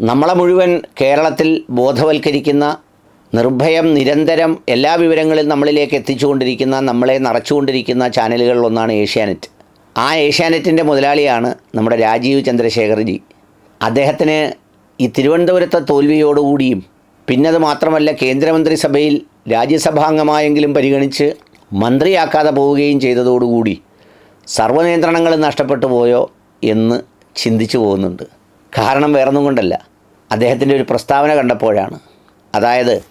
നമ്മളെ മുഴുവൻ കേരളത്തിൽ ബോധവൽക്കരിക്കുന്ന നിർഭയം നിരന്തരം എല്ലാ വിവരങ്ങളും നമ്മളിലേക്ക് എത്തിച്ചുകൊണ്ടിരിക്കുന്ന നമ്മളെ നിറച്ചുകൊണ്ടിരിക്കുന്ന ചാനലുകളിലൊന്നാണ് ഏഷ്യാനെറ്റ്. ആ ഏഷ്യാനെറ്റിന്റെ മുതലാളിയാണ് നമ്മുടെ രാജീവ് ചന്ദ്രശേഖർജി. അദ്ദേഹത്തിന് ഈ തിരുവനന്തപുരത്തെ തോൽവിയോടുകൂടിയും പിന്നത് മാത്രമല്ല കേന്ദ്രമന്ത്രിസഭയിൽ രാജ്യസഭാംഗമായെങ്കിലും പരിഗണിച്ച് മന്ത്രിയാക്കാതെ പോവുകയും ചെയ്തതോടുകൂടി സർവനിയന്ത്രണങ്ങൾ നഷ്ടപ്പെട്ടു പോയോ എന്ന് ചിന്തിച്ചു പോകുന്നുണ്ട്. കാരണം വേറൊന്നും കൊണ്ടല്ല. അദ്ദേഹത്തിന്റെ ഒരു പ്രസ്താവന കണ്ടപ്പോഴാണ്. അതായത്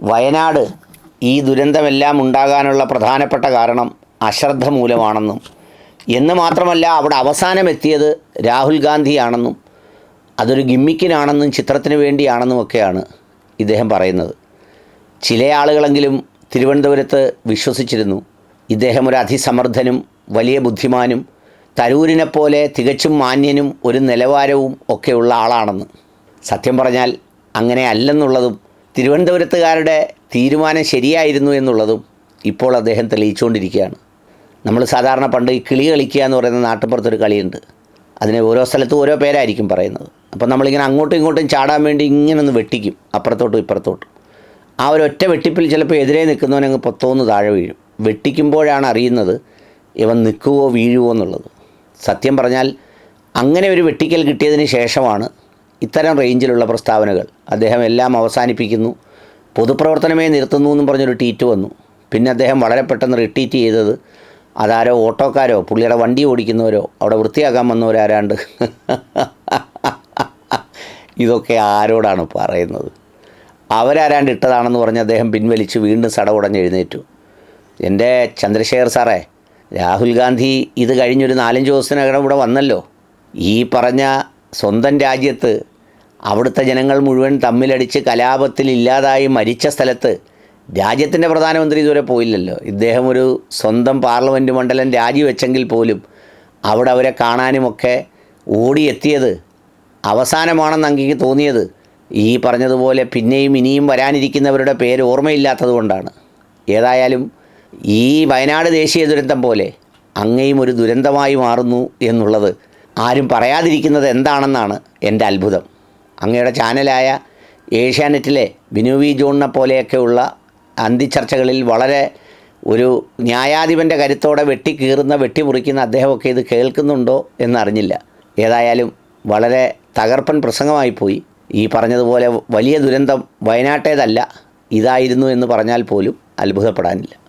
വയനാട് ഈ ദുരന്തമെല്ലാം ഉണ്ടാകാനുള്ള പ്രധാനപ്പെട്ട കാരണം അശ്രദ്ധ മൂലമാണെന്നും എന്ന് മാത്രമല്ല അവിടെ അവസാനം എത്തിയത് രാഹുൽ ഗാന്ധിയാണെന്നും അതൊരു ഗിമ്മിക്കിനാണെന്നും ചിത്രത്തിന് വേണ്ടിയാണെന്നും ഒക്കെയാണ് ഇദ്ദേഹം പറയുന്നത്. ചില ആളുകളെങ്കിലും തിരുവനന്തപുരത്ത് വിശ്വസിച്ചിരുന്നു. ഇദ്ദേഹം ഒരു അതിസമർത്ഥനും വലിയ ബുദ്ധിമാനും തരൂരിനെപ്പോലെ തികച്ചും മാന്യനും ഒരു നിലവാരവും ഒക്കെയുള്ള ആളാണെന്ന്. സത്യം പറഞ്ഞാൽ അങ്ങനെ അല്ലെന്നുള്ളതും തിരുവനന്തപുരത്തുകാരുടെ തീരുമാനം ശരിയായിരുന്നു എന്നുള്ളതും ഇപ്പോൾ അദ്ദേഹം തെളിയിച്ചുകൊണ്ടിരിക്കുകയാണ്. നമ്മൾ സാധാരണ പണ്ട് ഈ കിളി കളിക്കുക എന്ന് പറയുന്ന നാട്ടുപുറത്തൊരു കളിയുണ്ട്. അതിനെ ഓരോ സ്ഥലത്തും ഓരോ പേരായിരിക്കും പറയുന്നത്. അപ്പോൾ നമ്മളിങ്ങനെ അങ്ങോട്ടും ഇങ്ങോട്ടും ചാടാൻ വേണ്ടി ഇങ്ങനെ ഒന്ന് വെട്ടിക്കും അപ്പുറത്തോട്ടും ഇപ്പുറത്തോട്ടും. ആ ഒരു ഒറ്റ വെട്ടിപ്പിൽ ചിലപ്പോൾ എതിരെ നിൽക്കുന്നവനങ്ങ് പൊത്തോന്ന് താഴെ വീഴും. വെട്ടിക്കുമ്പോഴാണ് അറിയുന്നത് ഇവൻ നിൽക്കുവോ വീഴുവോ എന്നുള്ളത്. സത്യം പറഞ്ഞാൽ അങ്ങനെ ഒരു വെട്ടിക്കൽ കിട്ടിയതിന് ശേഷമാണ് ഇത്തരം റേഞ്ചിലുള്ള പ്രസ്താവനകൾ. അദ്ദേഹം എല്ലാം അവസാനിപ്പിക്കുന്നു. പൊതുപ്രവർത്തനമേ നിർത്തുന്നു എന്നും പറഞ്ഞൊരു ട്വീറ്റ് വന്നു. പിന്നെ അദ്ദേഹം വളരെ പെട്ടെന്ന് റിട്വീറ്റ് ചെയ്തത് അതാരോ ഓട്ടോക്കാരോ പുള്ളിയുടെ വണ്ടി ഓടിക്കുന്നവരോ അവിടെ വൃത്തിയാക്കാൻ വന്നവരാരാണ്ട്. ഇതൊക്കെ ആരോടാണ് പറയുന്നത്? അവരാരാണ്ട് ഇട്ടതാണെന്ന് പറഞ്ഞ് അദ്ദേഹം പിൻവലിച്ച് വീണ്ടും സടവുടഞ്ഞെഴുന്നേറ്റു എന്റെ ചന്ദ്രശേഖർ സാറേ രാഹുൽ ഗാന്ധി ഇത് കഴിഞ്ഞൊരു നാലഞ്ച് ദിവസത്തിനകം ഇവിടെ വന്നല്ലോ. ഈ പറഞ്ഞ സ്വന്തം രാജ്യത്ത് അവിടുത്തെ ജനങ്ങൾ മുഴുവൻ തമ്മിലടിച്ച് കലാപത്തിൽ ഇല്ലാതായി മരിച്ച സ്ഥലത്ത് രാജ്യത്തിന്റെ പ്രധാനമന്ത്രി ഇതുവരെ പോയില്ലല്ലോ. ഇദ്ദേഹം ഒരു സ്വന്തം പാർലമെന്റ് മണ്ഡലം രാജിവെച്ചെങ്കിൽ പോലും അവിടെ അവരെ കാണാനുമൊക്കെ ഓടിയെത്തിയത് അവസാനമാണെന്ന് അങ്ങേക്ക് തോന്നിയത് ഈ പറഞ്ഞതുപോലെ പിന്നെയും ഇനിയും വരാനിരിക്കുന്നവരുടെ പേര് ഓർമ്മയില്ലാത്തത് കൊണ്ടാണ് ഏതായാലും ഈ വയനാട് ദേശീയ ദുരന്തം പോലെ അങ്ങയും ഒരു ദുരന്തമായി മാറുന്നു എന്നുള്ളത് ആരും പറയാതിരിക്കുന്നത് എന്താണെന്നാണ് എന്റെ അത്ഭുതം. അങ്ങയുടെ ചാനലായ ഏഷ്യാനെറ്റിലെ ബിനു വി ജോണിനെ പോലെയൊക്കെയുള്ള അന്തിച്ചർച്ചകളിൽ വളരെ ഒരു ന്യായാധിപന്റെ കരുത്തോടെ വെട്ടിക്കീറുന്ന വെട്ടിമുറിക്കുന്ന അദ്ദേഹമൊക്കെ ഇത് കേൾക്കുന്നുണ്ടോ എന്നറിഞ്ഞില്ല. ഏതായാലും വളരെ തകർപ്പൻ പ്രസംഗമായിപ്പോയി. ഈ പറഞ്ഞതുപോലെ വലിയ ദുരന്തം വയനാട്ടേതല്ല ഇതായിരുന്നു എന്ന് പറഞ്ഞാൽ പോലും അത്ഭുതപ്പെടാനില്ല.